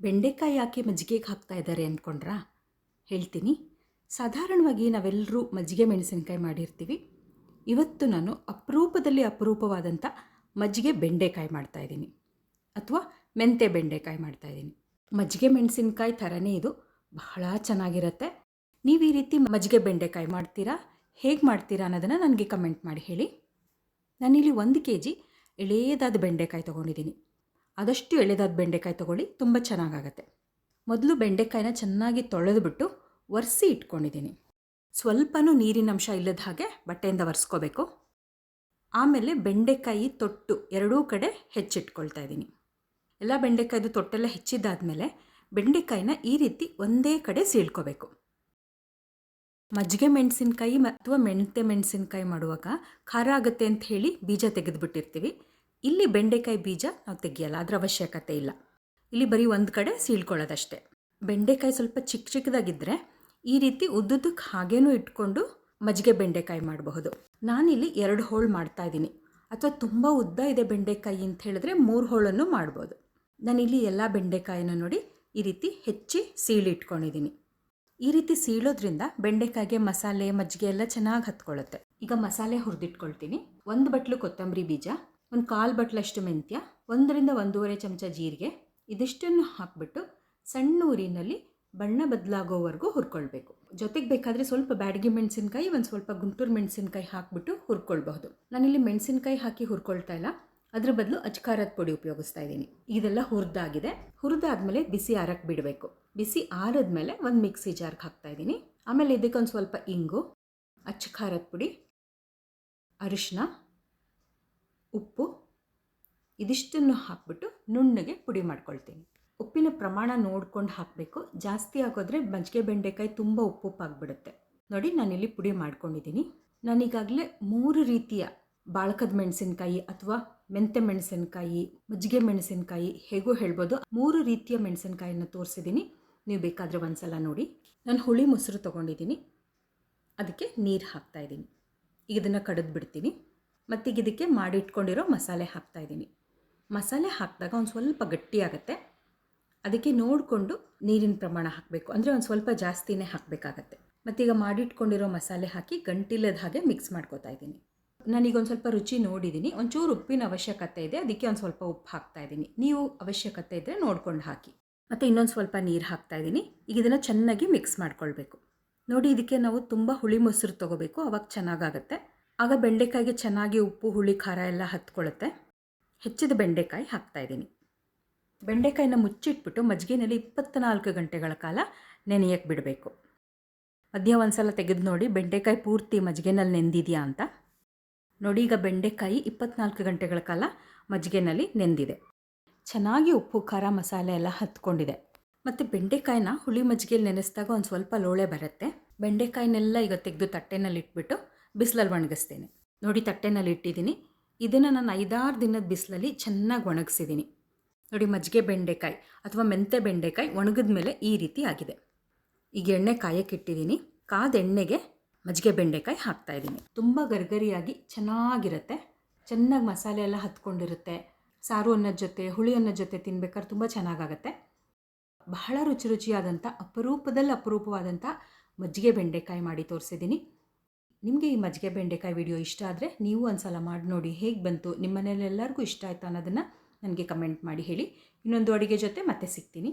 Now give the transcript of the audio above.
ಬೆಂಡೆಕಾಯಿ ಯಾಕೆ ಮಜ್ಜಿಗೆಗೆ ಹಾಕ್ತಾ ಇದ್ದಾರೆ ಅಂದ್ಕೊಂಡ್ರಾ ಹೇಳ್ತೀನಿ. ಸಾಧಾರಣವಾಗಿ ನಾವೆಲ್ಲರೂ ಮಜ್ಜಿಗೆ ಮೆಣಸಿನಕಾಯಿ ಮಾಡಿರ್ತೀವಿ. ಇವತ್ತು ನಾನು ಅಪರೂಪದಲ್ಲಿ ಅಪರೂಪವಾದಂಥ ಮಜ್ಜಿಗೆ ಬೆಂಡೆಕಾಯಿ ಮಾಡ್ತಾಯಿದ್ದೀನಿ ಅಥವಾ ಮೆಂತೆ ಬೆಂಡೆಕಾಯಿ ಮಾಡ್ತಾಯಿದ್ದೀನಿ ಮಜ್ಜಿಗೆ ಮೆಣಸಿನಕಾಯಿ ಥರನೇ ಇದು. ಬಹಳ ಚೆನ್ನಾಗಿರುತ್ತೆ. ನೀವು ಈ ರೀತಿ ಮಜ್ಜಿಗೆ ಬೆಂಡೆಕಾಯಿ ಮಾಡ್ತೀರಾ? ಹೇಗೆ ಮಾಡ್ತೀರಾ ಅನ್ನೋದನ್ನು ನನಗೆ ಕಮೆಂಟ್ ಮಾಡಿ ಹೇಳಿ. ನಾನಿಲ್ಲಿ ಒಂದು ಕೆ ಜಿ ಎಳೆಯದಾದ ಬೆಂಡೆಕಾಯಿ ತೊಗೊಂಡಿದ್ದೀನಿ. ಆದಷ್ಟು ಎಳೆದಾದ ಬೆಂಡೆಕಾಯಿ ತೊಗೊಳ್ಳಿ, ತುಂಬ ಚೆನ್ನಾಗಾಗತ್ತೆ. ಮೊದಲು ಬೆಂಡೆಕಾಯಿನ ಚೆನ್ನಾಗಿ ತೊಳೆದುಬಿಟ್ಟು ಒರೆಸಿ ಇಟ್ಕೊಂಡಿದ್ದೀನಿ ಸ್ವಲ್ಪನೂ ನೀರಿನ ಅಂಶ ಇಲ್ಲದ ಹಾಗೆ ಬಟ್ಟೆಯಿಂದ ಒರೆಸ್ಕೋಬೇಕು. ಆಮೇಲೆ ಬೆಂಡೆಕಾಯಿ ತೊಟ್ಟು ಎರಡೂ ಕಡೆ ಹೆಚ್ಚಿಟ್ಕೊಳ್ತಾ ಇದ್ದೀನಿ ಎಲ್ಲ ಬೆಂಡೆಕಾಯ್ದು ತೊಟ್ಟೆಲ್ಲ ಹೆಚ್ಚಿದ್ದಾದಮೇಲೆ ಬೆಂಡೆಕಾಯಿನ ಈ ರೀತಿ ಒಂದೇ ಕಡೆ ಸೀಳ್ಕೋಬೇಕು. ಮಜ್ಜಿಗೆ ಮೆಣಸಿನ್ಕಾಯಿ ಅಥವಾ ಮೆಂತೆ ಮೆಣಸಿನ್ಕಾಯಿ ಮಾಡುವಾಗ ಖಾರ ಆಗುತ್ತೆ ಅಂತ ಹೇಳಿ ಬೀಜ ತೆಗೆದುಬಿಟ್ಟಿರ್ತೀವಿ. ಇಲ್ಲಿ ಬೆಂಡೆಕಾಯಿ ಬೀಜ ನಾವು ತೆಗೆಯಲ್ಲ, ಅದರ ಅವಶ್ಯಕತೆ ಇಲ್ಲ. ಇಲ್ಲಿ ಬರೀ ಒಂದು ಕಡೆ ಸೀಳ್ಕೊಳ್ಳೋದಷ್ಟೇ. ಬೆಂಡೆಕಾಯಿ ಸ್ವಲ್ಪ ಚಿಕ್ಕ ಚಿಕ್ಕದಾಗಿದ್ದರೆ ಈ ರೀತಿ ಉದ್ದುದಕ್ಕೆ ಹಾಗೇನೂ ಇಟ್ಕೊಂಡು ಮಜ್ಜಿಗೆ ಬೆಂಡೆಕಾಯಿ ಮಾಡಬಹುದು. ನಾನಿಲ್ಲಿ ಎರಡು ಹೋಳು ಮಾಡ್ತಾ ಇದ್ದೀನಿ. ಅಥವಾ ತುಂಬ ಉದ್ದ ಇದೆ ಬೆಂಡೆಕಾಯಿ ಅಂತ ಹೇಳಿದ್ರೆ ಮೂರು ಹೋಳನ್ನು ಮಾಡ್ಬೋದು. ನಾನಿಲ್ಲಿ ಎಲ್ಲ ಬೆಂಡೆಕಾಯಿನ ನೋಡಿ ಈ ರೀತಿ ಹೆಚ್ಚಿ ಸೀಳಿಟ್ಕೊಂಡಿದ್ದೀನಿ. ಈ ರೀತಿ ಸೀಳೋದ್ರಿಂದ ಬೆಂಡೆಕಾಯಿಗೆ ಮಸಾಲೆ, ಮಜ್ಜಿಗೆ ಎಲ್ಲ ಚೆನ್ನಾಗಿ ಹತ್ಕೊಳ್ಳುತ್ತೆ. ಈಗ ಮಸಾಲೆ ಹುರಿದಿಟ್ಕೊಳ್ತೀನಿ. ಒಂದು ಬಟ್ಲು ಕೊತ್ತಂಬರಿ ಬೀಜ ಒಂದು ಕಾಲು ಬಟ್ಲಷ್ಟು ಮೆಂತ್ಯ, ಒಂದರಿಂದ ಒಂದೂವರೆ ಚಮಚ ಜೀರಿಗೆ, ಇದಿಷ್ಟನ್ನು ಹಾಕಿಬಿಟ್ಟು ಸಣ್ಣ ಊರಿನಲ್ಲಿ ಬಣ್ಣ ಬದಲಾಗೋವರೆಗೂ ಹುರ್ಕೊಳ್ಬೇಕು. ಜೊತೆಗೆ ಬೇಕಾದರೆ ಸ್ವಲ್ಪ ಬ್ಯಾಡಗಿ ಮೆಣಸಿನ್ಕಾಯಿ, ಒಂದು ಸ್ವಲ್ಪ ಗುಂಟೂರು ಮೆಣಸಿನ್ಕಾಯಿ ಹಾಕಿಬಿಟ್ಟು ಹುರ್ಕೊಳ್ಬಹುದು. ನಾನಿಲ್ಲಿ ಮೆಣಸಿನ್ಕಾಯಿ ಹಾಕಿ ಹುರ್ಕೊಳ್ತಾ ಇಲ್ಲ. ಅದರ ಬದಲು ಅಚ್ಕಾರದ ಪುಡಿ ಉಪಯೋಗಿಸ್ತಾ ಇದ್ದೀನಿ. ಇದೆಲ್ಲ ಹುರಿದಾಗಿದೆ. ಹುರಿದಾದ್ಮೇಲೆ ಬಿಸಿ ಆರಕ್ಕೆ ಬಿಡಬೇಕು. ಬಿಸಿ ಆರದ್ಮೇಲೆ ಒಂದು ಮಿಕ್ಸಿ ಜಾರ್ಗೆ ಹಾಕ್ತಾ ಇದ್ದೀನಿ. ಆಮೇಲೆ ಇದಕ್ಕೊಂದು ಸ್ವಲ್ಪ ಇಂಗು, ಅಚ್ಚ ಖಾರದ ಪುಡಿ ಅರಿಶಿನ ಉಪ್ಪು, ಇದಿಷ್ಟನ್ನು ಹಾಕ್ಬಿಟ್ಟು ನುಣ್ಣಗೆ ಪುಡಿ ಮಾಡ್ಕೊಳ್ತೀನಿ. ಉಪ್ಪಿನ ಪ್ರಮಾಣ ನೋಡ್ಕೊಂಡು ಹಾಕಬೇಕು. ಜಾಸ್ತಿ ಹಾಕೋದ್ರೆ ಮಜ್ಜಿಗೆ ಬೆಂಡೆಕಾಯಿ ತುಂಬ ಉಪ್ಪುಪ್ಪಾಗ್ಬಿಡುತ್ತೆ. ನೋಡಿ, ನಾನಿಲ್ಲಿ ಪುಡಿ ಮಾಡ್ಕೊಂಡಿದ್ದೀನಿ. ನಾನೀಗಾಗಲೇ ಮೂರು ರೀತಿಯ ಬಾಳಕದ ಮೆಣಸಿನಕಾಯಿ ಅಥವಾ ಮೆಂತೆ ಮೆಣಸಿನಕಾಯಿ, ಮಜ್ಜಿಗೆ ಮೆಣಸಿನಕಾಯಿ ಹೇಗೂ ಹೇಳ್ಬೋದು. ಮೂರು ರೀತಿಯ ಮೆಣಸಿನ್ಕಾಯಿನ ತೋರಿಸಿದ್ದೀನಿ. ನೀವು ಬೇಕಾದರೆ ಒಂದ್ಸಲ ನೋಡಿ. ನಾನು ಹುಳಿ ಮೊಸರು ತೊಗೊಂಡಿದ್ದೀನಿ. ಅದಕ್ಕೆ ನೀರು ಹಾಕ್ತಾಯಿದ್ದೀನಿ ಈಗ ಇದನ್ನು ಕಡಿದು ಬಿಡ್ತೀನಿ ಮತ್ತೀಗ ಇದಕ್ಕೆ ಮಾಡಿಟ್ಕೊಂಡಿರೋ ಮಸಾಲೆ ಹಾಕ್ತಾ ಇದ್ದೀನಿ. ಮಸಾಲೆ ಹಾಕಿದಾಗ ಒಂದು ಸ್ವಲ್ಪ ಗಟ್ಟಿಯಾಗತ್ತೆ ಅದಕ್ಕೆ ನೋಡಿಕೊಂಡು ನೀರಿನ ಪ್ರಮಾಣ ಹಾಕಬೇಕು. ಅಂದರೆ ಒಂದು ಸ್ವಲ್ಪ ಜಾಸ್ತಿನೇ ಹಾಕಬೇಕಾಗತ್ತೆ. ಮತ್ತೀಗ ಮಾಡಿಟ್ಕೊಂಡಿರೋ ಮಸಾಲೆ ಹಾಕಿ ಗಂಟಿಲ್ಲದ ಹಾಗೆ ಮಿಕ್ಸ್ ಮಾಡ್ಕೋತಾ ಇದ್ದೀನಿ. ನಾನೀಗೊಂದು ಸ್ವಲ್ಪ ರುಚಿ ನೋಡಿದ್ದೀನಿ ಒಂಚೂರು ಉಪ್ಪಿನ ಅವಶ್ಯಕತೆ ಇದೆ. ಅದಕ್ಕೆ ಒಂದು ಸ್ವಲ್ಪ ಉಪ್ಪು ಹಾಕ್ತಾ ಇದ್ದೀನಿ. ನೀವು ಅವಶ್ಯಕತೆ ಇದ್ದರೆ ನೋಡ್ಕೊಂಡು ಹಾಕಿ. ಮತ್ತು ಇನ್ನೊಂದು ಸ್ವಲ್ಪ ನೀರು ಹಾಕ್ತಾ ಇದ್ದೀನಿ. ಈಗ ಇದನ್ನು ಚೆನ್ನಾಗಿ ಮಿಕ್ಸ್ ಮಾಡ್ಕೊಳ್ಬೇಕು. ನೋಡಿ, ಇದಕ್ಕೆ ನಾವು ತುಂಬ ಹುಳಿ ಮೊಸರು ತೊಗೋಬೇಕು. ಅವಾಗ ಚೆನ್ನಾಗಾಗತ್ತೆ. ಆಗ ಬೆಂಡೆಕಾಯಿಗೆ ಚೆನ್ನಾಗಿ ಉಪ್ಪು, ಹುಳಿ, ಖಾರ ಎಲ್ಲ ಹತ್ಕೊಳ್ಳುತ್ತೆ. ಹೆಚ್ಚಿದ ಬೆಂಡೆಕಾಯಿ ಹಾಕ್ತಾ ಇದ್ದೀನಿ. ಬೆಂಡೆಕಾಯಿನ ಮುಚ್ಚಿಟ್ಬಿಟ್ಟು ಮಜ್ಜಿಗೆನಲ್ಲಿ ಇಪ್ಪತ್ತ್ನಾಲ್ಕು ಗಂಟೆಗಳ ಕಾಲ ನೆನೆಯಕ್ಕೆ ಬಿಡಬೇಕು. ಮಧ್ಯ ಒಂದು ಸಲ ತೆಗೆದು ನೋಡಿ, ಬೆಂಡೆಕಾಯಿ ಪೂರ್ತಿ ಮಜ್ಜಿಗೆನಲ್ಲಿ ನೆಂದಿದೆಯಾ ಅಂತ. ನೋಡಿ, ಈಗ ಬೆಂಡೆಕಾಯಿ ಇಪ್ಪತ್ನಾಲ್ಕು ಗಂಟೆಗಳ ಕಾಲ ಮಜ್ಜಿಗೆನಲ್ಲಿ ನೆಂದಿದೆ. ಚೆನ್ನಾಗಿ ಉಪ್ಪು, ಖಾರ, ಮಸಾಲೆ ಎಲ್ಲ ಹತ್ಕೊಂಡಿದೆ. ಮತ್ತು ಬೆಂಡೆಕಾಯಿನ ಹುಳಿ ಮಜ್ಜಿಗೆಯಲ್ಲಿ ನೆನೆಸಿದಾಗ ಒಂದು ಸ್ವಲ್ಪ ಲೋಳೆ ಬರುತ್ತೆ. ಬೆಂಡೆಕಾಯಿನೆಲ್ಲ ಈಗ ತೆಗೆದು ತಟ್ಟೆನಲ್ಲಿ ಇಟ್ಬಿಟ್ಟು ಬಿಸಿಲಲ್ಲಿ ಒಣಗಿಸ್ತೇನೆ. ನೋಡಿ ತಟ್ಟೆನಲ್ಲಿ ಇಟ್ಟಿದ್ದೀನಿ. ಇದನ್ನು ನಾನು ಐದಾರು ದಿನದ ಬಿಸಿಲಲ್ಲಿ ಚೆನ್ನಾಗಿ ಒಣಗಿಸಿದ್ದೀನಿ. ನೋಡಿ ಮಜ್ಜಿಗೆ ಬೆಂಡೆಕಾಯಿ ಅಥವಾ ಮೆಂತೆ ಬೆಂಡೆಕಾಯಿ ಒಣಗಿದ ಮೇಲೆ ಈ ರೀತಿ ಆಗಿದೆ. ಈಗ ಎಣ್ಣೆ ಕಾಯಕ್ಕೆ ಇಟ್ಟಿದ್ದೀನಿ. ಕಾದ ಎಣ್ಣೆಗೆ ಮಜ್ಜಿಗೆ ಬೆಂಡೆಕಾಯಿ ಹಾಕ್ತಾ ಇದ್ದೀನಿ. ತುಂಬ ಗರ್ಗರಿಯಾಗಿ ಚೆನ್ನಾಗಿರುತ್ತೆ. ಚೆನ್ನಾಗಿ ಮಸಾಲೆ ಎಲ್ಲ ಹತ್ಕೊಂಡಿರುತ್ತೆ. ಸಾರು ಅನ್ನದ ಜೊತೆ, ಹುಳಿ ಅನ್ನದ ಜೊತೆ ತಿನ್ಬೇಕಾದ್ರೆ ತುಂಬ ಚೆನ್ನಾಗಾಗತ್ತೆ. ಬಹಳ ರುಚಿ ರುಚಿಯಾದಂಥ, ಅಪರೂಪದಲ್ಲಿ ಅಪರೂಪವಾದಂಥ ಮಜ್ಜಿಗೆ ಬೆಂಡೆಕಾಯಿ ಮಾಡಿ ತೋರಿಸಿದ್ದೀನಿ. ನಿಮಗೆ ಈ ಮಜ್ಜಿಗೆ ಬೆಂಡೆಕಾಯಿ ವಿಡಿಯೋ ಇಷ್ಟ ಆದರೆ ನೀವು ಒಂದು ಸಲ ಮಾಡಿ ನೋಡಿ ಹೇಗೆ ಬಂತು ನಿಮ್ಮ ಮನೇಲೆಲ್ಲರಿಗೂ ಇಷ್ಟ ಆಯಿತು ಅನ್ನೋದನ್ನು ನನಗೆ ಕಮೆಂಟ್ ಮಾಡಿ ಹೇಳಿ. ಇನ್ನೊಂದು ಅಡುಗೆ ಜೊತೆ ಮತ್ತೆ ಸಿಗ್ತೀನಿ.